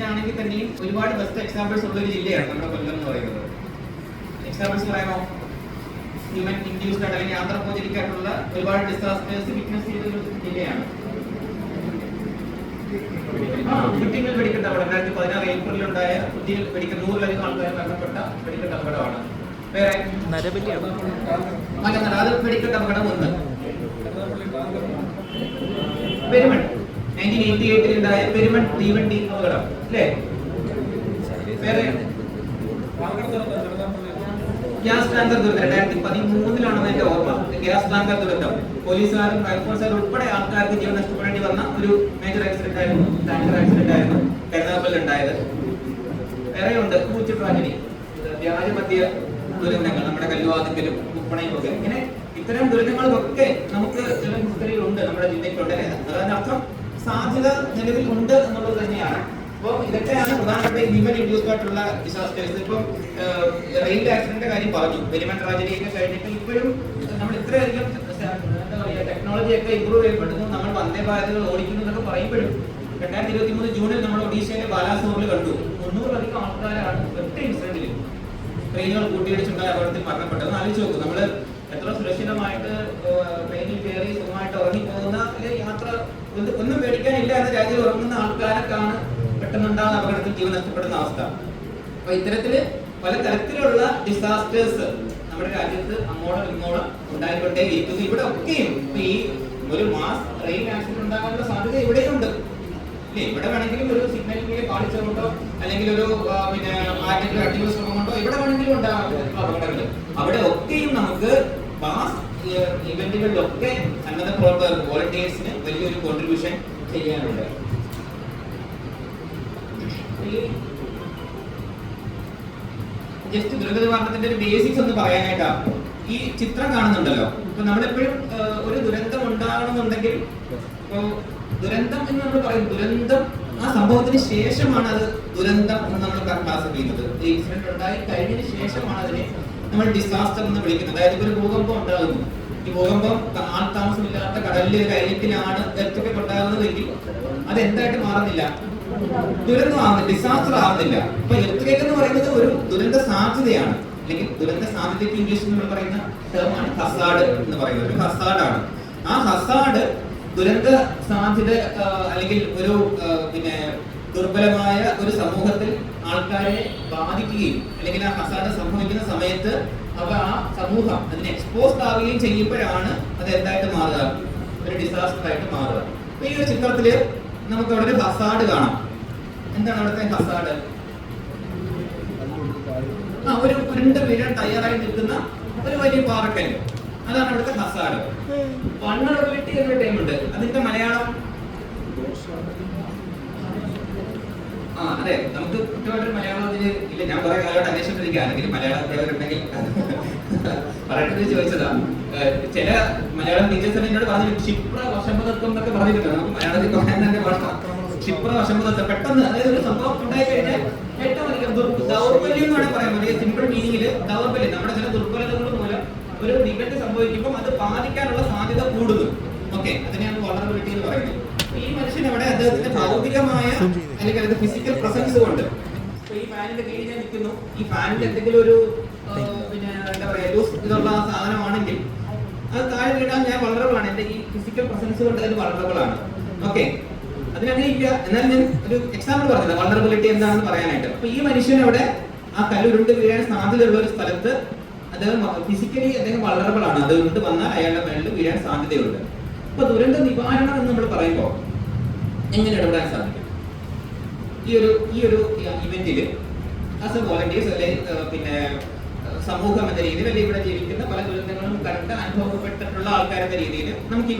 കേസിന്റെ ആണെങ്കിൽ തന്നെയും ഒരുപാട് ബെസ്റ്റ് എക്സാമ്പിൾസ് ഉള്ള ഒരു ജില്ലയാണ് നമ്മുടെ കൊല്ലം എന്ന് പറയുന്നത്. എക്സാമ്പിൾസ് പറയാമോ ഹ്യൂമൻ ഇൻഡ്യൂസ്ഡ് ആയിട്ട് അല്ലെങ്കിൽ ആന്ത്രപ്പോജനിക്കായിട്ടുള്ള ഒരുപാട് ഡിസാസ്റ്റേഴ്സ് വിറ്റ്നസ് ചെയ്ത ഒരു ജില്ലയാണ്. കുട്ടികൾ വെടിക്കെട്ട് അപകടം രണ്ടായിരത്തി പതിനാറ് ഏപ്രിലിൽ ഉണ്ടായ കുട്ടികൾ വെടിക്കെട്ട് നൂറിലധികം ആൾക്കാർ മരണപ്പെട്ട വെടിക്കെട്ട് അപകടമാണ്. വേറെ അത് വെടിക്കെട്ട് അപകടം ഒന്ന്. പെരുമൺ. നയന്റീൻ എയ്റ്റി എയ്റ്റിൽ ഉണ്ടായ പെരുമൺ തീവണ്ടി അപകടം അല്ലേ? വേറെ? ഗ്യാസ് ടാങ്കർ ദുരന്തം. രണ്ടായിരത്തി പതിമൂന്നിലാണെന്ന് എന്റെ ഓർമ്മ. ഗ്യാസ് ടാങ്കർ ദുരന്തം. പോലീസുകാരും ഫയർഫോഴ്സുകാരും ഉൾപ്പെടെ ആൾക്കാർക്ക് ജീവൻ നഷ്ടപ്പെടേണ്ടി വന്ന ഒരു മേജർ ആക്സിഡന്റ് ആയിരുന്നു. ടാങ്കർ ആക്സിഡന്റ് ആയിരുന്നു. കരുനാഗപ്പള്ളിൽ ഉണ്ടായത്. വേറെ ഉണ്ട് കൂച്ചു ട്രാജഡി വ്യാജമദ്യ ദുരന്തങ്ങൾ. നമ്മുടെ കല്ലുവാതിക്കലും ഉപ്പണയും ഒക്കെ. ഇങ്ങനെ ഇത്തരം ദുരന്തങ്ങളൊക്കെ നമുക്ക് ഉണ്ട് നമ്മുടെ ജില്ലയ്ക്കുണ്ട് അതായത് അർത്ഥം സാധ്യത നിലവിൽ ഉണ്ട് എന്നുള്ളത് തന്നെയാണ്. അപ്പോൾ ഇതൊക്കെയാണ് പ്രധാനപ്പെട്ട ഹ്യൂമൻ ഇൻഡ്യൂസ്ഡ് ആയിട്ടുള്ള ഡിസാസ്റ്റേഴ്സ് ഇപ്പം റെയിൽ ആക്സിഡന്റിന്റെ കാര്യം പറഞ്ഞു. വെരിമൻ ട്രാജഡി ഒക്കെ കഴിഞ്ഞിട്ട് ഇപ്പോഴും നമ്മൾ ഇത്രയധികം എന്താ പറയുക ടെക്നോളജി ഒക്കെ ഇമ്പ്രൂവ് ചെയ്യപ്പെടുന്നു. നമ്മൾ വന്ദേ ഭാരതികൾ ഓടിക്കുന്നു എന്നൊക്കെ പറയുമ്പോഴും രണ്ടായിരത്തി ഇരുപത്തി മൂന്ന് ജൂണിൽ നമ്മൾ ഒഡീഷയിലെ ബാലാസോറിൽ കണ്ടു. മുന്നൂറിലധികം ആൾക്കാരാണ് ഒറ്റ ഇൻസിഡന്റിൽ ട്രെയിനുകൾ കൂട്ടിയിടിച്ചുണ്ടായ അപകടത്തിൽ മരണപ്പെട്ടത്. ആലോചിച്ച് നോക്കും. നമ്മൾ എത്ര സുരക്ഷിതമായിട്ട് ട്രെയിനിൽ കയറി സുഖമായിട്ട് പോകുന്ന യാത്ര ഒന്നും- പേടിക്കാനില്ല എന്ന രാജ്യം ഉറങ്ങുന്ന ആൾക്കാരൊക്കെയാണ് പെട്ടെന്നുണ്ടാകുന്ന അപകടത്തിൽ ജീവൻ നഷ്ടപ്പെടുന്ന അവസ്ഥ. അപ്പൊ ഇത്തരത്തിൽ പല തരത്തിലുള്ള ഡിസാസ്റ്റേഴ്സ് നമ്മുടെ രാജ്യത്ത് അങ്ങോളം ഇങ്ങോളം ഉണ്ടായിക്കൊണ്ടേ ഇരിക്കുന്നു ഇവിടെ ഒക്കെയും ഈ ഒരു മാസ് റെയിൽ ആക്സിഡന്റ് ഉണ്ടാകാനുള്ള സാധ്യത ഇവിടെയുണ്ട്. ഇല്ലേ? ഇവിടെ വേണമെങ്കിലും ഒരു സിഗ്നലിംഗിൽ പാളിച്ച അല്ലെങ്കിൽ ഒരു പിന്നെ ആരെങ്കിലും അടിയുള്ള ശ്രമം കൊണ്ടോ ഇവിടെ വേണമെങ്കിലും ഉണ്ടാകാം അപകടങ്ങൾ. അവിടെ ഒക്കെയും നമുക്ക് മാസ് ഇവന്റുകളിലൊക്കെ സന്നദ്ധ പ്രവർത്തകർ വോളണ്ടിയേഴ്സിന് വലിയൊരു കോൺട്രിബ്യൂഷൻ ചെയ്യാനുണ്ട്. ജസ്റ്റ് ദുരന്ത നിവാരണത്തിന്റെ ഒരു ബേസിക്സ് ഒന്ന് പറയാനായിട്ടാ. ഈ ചിത്രം കാണുന്നുണ്ടല്ലോ. ഇപ്പൊ നമ്മളെപ്പോഴും ഒരു ദുരന്തം ഉണ്ടാകണമെന്നുണ്ടെങ്കിൽ ഇപ്പൊ ദുരന്തം എന്ന് നമ്മൾ പറയും. ദുരന്തം ആ സംഭവത്തിന് ശേഷമാണ് അത് ദുരന്തം എന്ന് നമ്മൾ ക്ലാസ് ചെയ്യുന്നത്. ഇൻസിഡന്റ് ഉണ്ടായി കഴിഞ്ഞതിന് ശേഷമാണ് അതിനെ നമ്മൾ ഡിസാസ്റ്റർ എന്ന് വിളിക്കുന്നത്. അതായത് ഒരു ഭൂകമ്പം ഉണ്ടാകുന്നു. ഈ ഭൂകമ്പം ആൾ താമസമില്ലാത്ത കടലിലെ ഒരു അയലത്തിലാണ് എർത്തൊക്കെ ഉണ്ടാകുന്നതെങ്കിൽ അത് എന്തായിട്ട് മാറുന്നില്ല ദുരന്തമാവുന്നില്ല ഡിസാസ്റ്റർ ആവുന്നില്ല. ഇപ്പൊ എർത്തുകേക്ക് എന്ന് പറയുന്നത് ഒരു ദുരന്ത സാധ്യതയാണ്. അല്ലെങ്കിൽ ദുരന്ത സാധ്യതയ്ക്ക് ഇംഗ്ലീഷിൽ നമ്മൾ പറയുന്ന ടേമാണ് ഹസാഡ് എന്ന് പറയുന്നത്. ഒരു ഹസാഡാണ് ആ ഹസാഡ് ദുരന്ത സാധ്യത അല്ലെങ്കിൽ ഒരു പിന്നെ ദുർബലമായ ഒരു സമൂഹത്തിൽ ആൾക്കാരെ ബാധിക്കുകയും അല്ലെങ്കിൽ ആ ഹസാഡ് സംഭവിക്കുന്ന സമയത്ത് അവ ആ സമൂഹം അതിന് എക്സ്പോസ്ഡ് ആവുകയും ചെയ്യുമ്പോഴാണ് അത് എന്തായിട്ട് മാറുക? ഒരു ഡിസാസ്റ്റർ ആയിട്ട് മാറുക. അപ്പൊ ഈ ഒരു ചിത്രത്തിൽ നമുക്ക് അവിടെ ഒരു ഹസാഡ് കാണാം. എന്താണ് അവിടുത്തെ ഹസാഡ് ആ ഒരു ഉരുണ്ട് വീഴാൻ തയ്യാറായി നിൽക്കുന്ന ഒരു വലിയ പാറക്കല്ല്. അതാണ് അവിടുത്തെ ഹസാഡ് വണ്ണറബിലിറ്റി എന്നൊരു ടൈമുണ്ട്. അതിന്റെ മലയാളം? ആ അതെ. നമുക്ക് കൃത്യമായിട്ടൊരു മലയാളം ഇല്ല ഞാൻ കുറെ കാലമായിട്ട് അന്വേഷിച്ചിരിക്കുക അല്ലെങ്കിൽ മലയാളം അധ്യാപകരുണ്ടെങ്കിൽ പറയട്ടെ ചോദിച്ചതാ. ചില മലയാളം ടീച്ചേഴ്സ് എന്നോട് പറഞ്ഞു ക്ഷിപ്ര വശംബദത്വം എന്നൊക്കെ പറഞ്ഞിട്ടുണ്ട്. നമുക്ക് മലയാളത്തിൽ പറയാൻ തന്നെ ഭാഷ ക്ഷിപ്ര വശംബദത്വം പെട്ടെന്ന് അതായത് ഒരു സംഭവം ഉണ്ടായി കഴിഞ്ഞാൽ ഏറ്റവും അധികം ദുർ- ദൗർബല്യം എന്ന് വേണമെങ്കിൽ പറയാം. വലിയ സിമ്പിൾ മീനിങ്ങിൽ ദൗർബല്യം. നമ്മുടെ ചില ദുർബലതകൾ മൂലം ഒരു ഇവന്റ് സംഭവിക്കുമ്പോൾ അത് ബാധിക്കാനുള്ള സാധ്യത കൂടുന്നു. ഓക്കെ. അതിനെയാണ് വളരെ എന്ന് പറയുന്നത്. ഈ മനുഷ്യൻ അദ്ദേഹത്തിന്റെ അല്ലെങ്കിൽ ഫിസിക്കൽ പ്രസൻസ് ഈ ഞാൻ നിൽക്കുന്നു. ഈ എന്തെങ്കിലും ഒരു പിന്നെ എന്താ ലൂസ് അത് ഞാൻ ആണ്. ഫിസിക്കൽ പ്രസൻസ് ആണ്. അതിനങ്ങനെ ഇല്ല. എന്നാൽ ഞാൻ ഒരു എക്സാമ്പിൾ എന്താണെന്ന് പറയാനായിട്ട്. ഈ മനുഷ്യൻ ആ ഒരു സ്ഥലത്ത് ഫിസിക്കലി അദ്ദേഹം ആണ്. സാധ്യതയുണ്ട്. അപ്പൊ ദുരന്ത നിവാരണം എന്ന് നമ്മൾ പറയുമ്പോൾ എങ്ങനെ ഇടപെടാൻ സാധിക്കും ഈ ഒരു ഈ ഒരു ഇവന്റിൽ ആസ് എ വോളണ്ടിയേഴ്സ് അല്ലെ പിന്നെ സമൂഹം എന്ന രീതിയിൽ അല്ലെങ്കിൽ ഇവിടെ ജീവിക്കുന്ന പല ദുരന്തങ്ങളും കണ്ട് അനുഭവപ്പെട്ടിട്ടുള്ള ആൾക്കാരെന്ന രീതിയിൽ നമുക്ക് ഇവിടെ